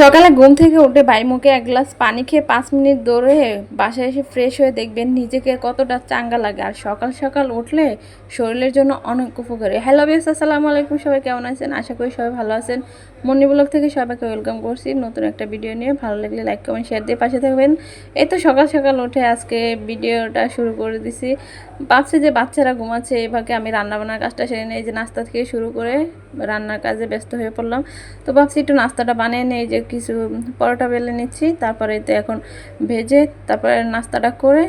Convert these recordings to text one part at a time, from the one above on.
সকালে ঘুম থেকে উঠে ভাই মুখে এক গ্লাস পানি খেয়ে পাঁচ মিনিট দৌড়ে বাসায় এসে ফ্রেশ হয়ে দেখবেন নিজেকে কতটা চাঙ্গা লাগে। আর সকাল সকাল উঠলে শরীরের জন্য অনেক উপকারী। হ্যালো বিয়াস আসসালামু আলাইকুম। সবাই কেমন আছেন? আশা করি সবাই ভালো আছেন। মন্নি থেকে সবাইকে ওয়েলকাম করছি নতুন একটা ভিডিও নিয়ে। ভালো লাগলে লাইক কমেন্ট শেয়ার দিয়ে পাশে থাকবেন। এই তো সকাল সকাল উঠে আজকে ভিডিওটা শুরু করে দিছি। ভাবছি যে বাচ্চারা ঘুমাচ্ছে এভাবে আমি রান্নাবান্নার কাজটা সেরে এই যে নাস্তা থেকে শুরু করে রান্নার কাজে ব্যস্ত হয়ে পড়লাম। তো ভাবছি একটু নাস্তাটা বানিয়ে নেই যে কিছু পরোটা বেলে নিচ্ছি, তারপরে এতে এখন ভেজে তারপরে নাস্তাটা করে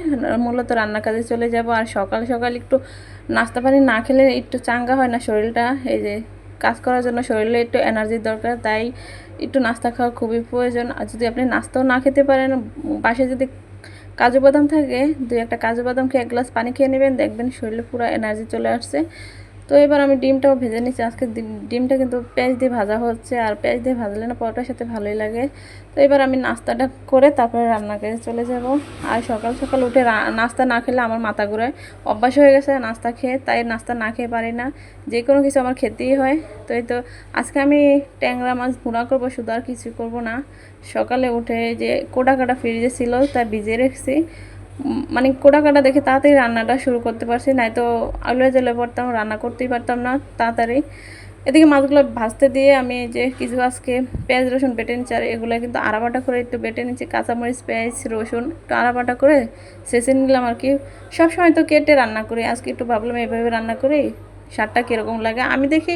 মূলত রান্নার কাজে চলে যাব। আর সকাল সকাল একটু নাস্তা পানি না খেলে একটু চাঙ্গা হয় না শরীরটা, এই যে কাজ করার জন্য শরীরে একটু এনার্জির দরকার, তাই একটু নাস্তা খাওয়া খুবই প্রয়োজন। আর যদি আপনি নাস্তাও না খেতে পারেন বাসে যদি কাজু বাদাম থাকে, দুই একটা কাজু বাদাম খেয়ে এক গ্লাস পানি খেয়ে নেবেন, দেখবেন শরীরে পুরো এনার্জি চলে আসছে। তো এবার আমি ডিমটাও ভেজে নিচ্ছি। আজকে ডিমটা কিন্তু পেঁয়াজ দিয়ে ভাজা হচ্ছে আর পেঁয়াজ দিয়ে ভাজলে না পরোটার সাথে ভালোই লাগে। তো এবার আমি নাস্তাটা করে তারপরে রান্না করে চলে যাব। আর সকাল সকাল উঠে নাস্তা না খেলে আমার মাথা ঘুরায়। অভ্যাস হয়ে গেছে নাস্তা খেয়ে, তাই নাস্তা না খেয়ে পারি না। যে কোনো কিছু আমার খেতেই হয়। তো এই তো আজকে আমি ট্যাংরা মাছ ভুনা করব, শুধু আর কিছু করব না। সকালে উঠে যে কোটা কাটা ফ্রিজে ছিল তা ভিজিয়ে রেখেছি। মানে কোটা কাটা দেখে তাড়াতাড়ি রান্নাটা শুরু করতে পারছি নাই তো আলু জেলে পড়তাম রান্না করতেই পারতাম না তাড়াতাড়ি। এদিকে মাছগুলো ভাজতে দিয়ে আমি যে কিছু আজকে পেঁয়াজ, রসুন বেটে নিচ্ছি, আর এগুলো কিন্তু আড়াবাটা করে একটু বেটে নিচ্ছি, কাঁচামরিচ, পেঁয়াজ, রসুন একটু আড়াবাটা করে শেষে নিলাম আর কি। সবসময় তো কেটে রান্না করি, আজকে একটু ভাবলাম এইভাবে রান্না করি। স্বাদটা কীরকম লাগে? আমি দেখি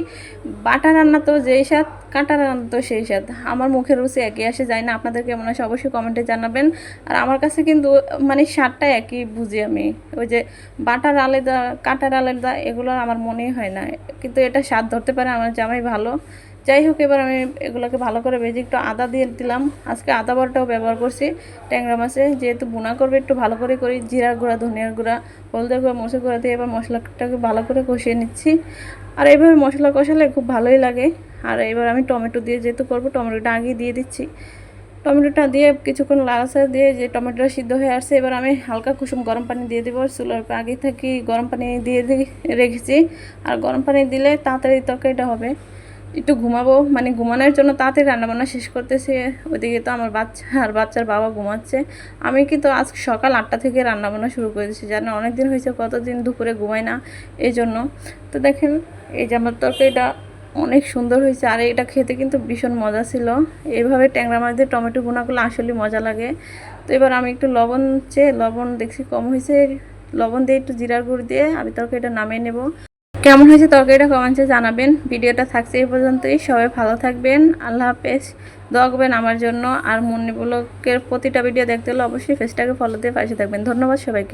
বাটা রান্না তো যেই স্বাদ, কাঁটা রান্না তো সেই স্বাদ। আমার মুখের রুচি একই আসে যায় না আপনাদের কেমন আসে অবশ্যই কমেন্টে জানাবেন। আর আমার কাছে কিন্তু মানে স্বাদটা একই বুঝি আমি। ওই যে বাটার আলাদা, কাঁটার আলাদা, এগুলো আমার মনেই হয় না। কিন্তু এটা স্বাদ ধরতে পারে আমার জামাই ভালো। যাই হোক, এবার আমি এগুলোকে ভালো করে ভেজে একটু আদা দিয়ে দিলাম। আজকে আদা বড়টাও ব্যবহার করছি, ট্যাংরা মাছে। যেহেতু বোনা করবে, একটু ভালো করে করি। জিরার গুঁড়া ধনিয়ার গুঁড়া, হলদের গুঁড়া মশলা গুঁড়া দিয়ে এবার মশলাটাকে ভালো করে কষিয়ে নিচ্ছি। আর এইভাবে মশলা কষালে খুব ভালোই লাগে। আর এবার আমি টমেটো দিয়ে যেহেতু করব, টমেটোটা আগে দিয়ে দিচ্ছি। টমেটোটা দিয়ে কিছুক্ষণ লাড়াচা দিয়ে যে টমেটোটা সিদ্ধ হয়ে আসছে, এবার আমি হালকা কুসুম গরম পানি দিয়ে দেবো। চুলার আগে থেকে গরম পানি দিয়ে দিয়ে রেখেছি। আর গরম পানি দিলে তাড়াতাড়ি তরকারিটা হবে। একটু ঘুমাবো। মানে ঘুমানোর জন্য তাড়াতাড়ি রান্নাবান্না শেষ করতেছে। ওইদিকে তো আমার বাচ্চা, আর বাচ্চার বাবা ঘুমাচ্ছে। আমি কিন্তু আজ সকাল আটটা থেকে রান্নাবান্না শুরু করে দিয়েছি। জানো অনেক দিন হয়েছে, কতদিন দুপুরে ঘুমাই না এই জন্য তো দেখেন, এই যে আমার তরকারিটা অনেক সুন্দর হয়েছে, আর এটা খেতে কিন্তু ভীষণ মজা ছিল। এইভাবে ট্যাংরা মাছ দিয়ে টমেটো ভুনা করলে আসলে মজা লাগে। তো এবার আমি একটু লবণ চেয়ে, লবণ দেখছি কম হয়েছে। লবণ দিয়ে একটু জিরার গুঁড়ো দিয়ে আমি তরকারিটা নামিয়ে নেব। কেমন হয়েছে তরকারিটা কমেন্টে জানাবেন। ভিডিওটা থাকছে এই পর্যন্তই। সবাই ভালো থাকবেন। আল্লাহ হাফেজ। দোয়া করবেন আমার জন্য। আর মুন্নি প্রতিটা ভিডিও দেখতে হলে অবশ্যই ফেসটাকে ফলো দিয়ে পাশে থাকবেন। ধন্যবাদ সবাইকে।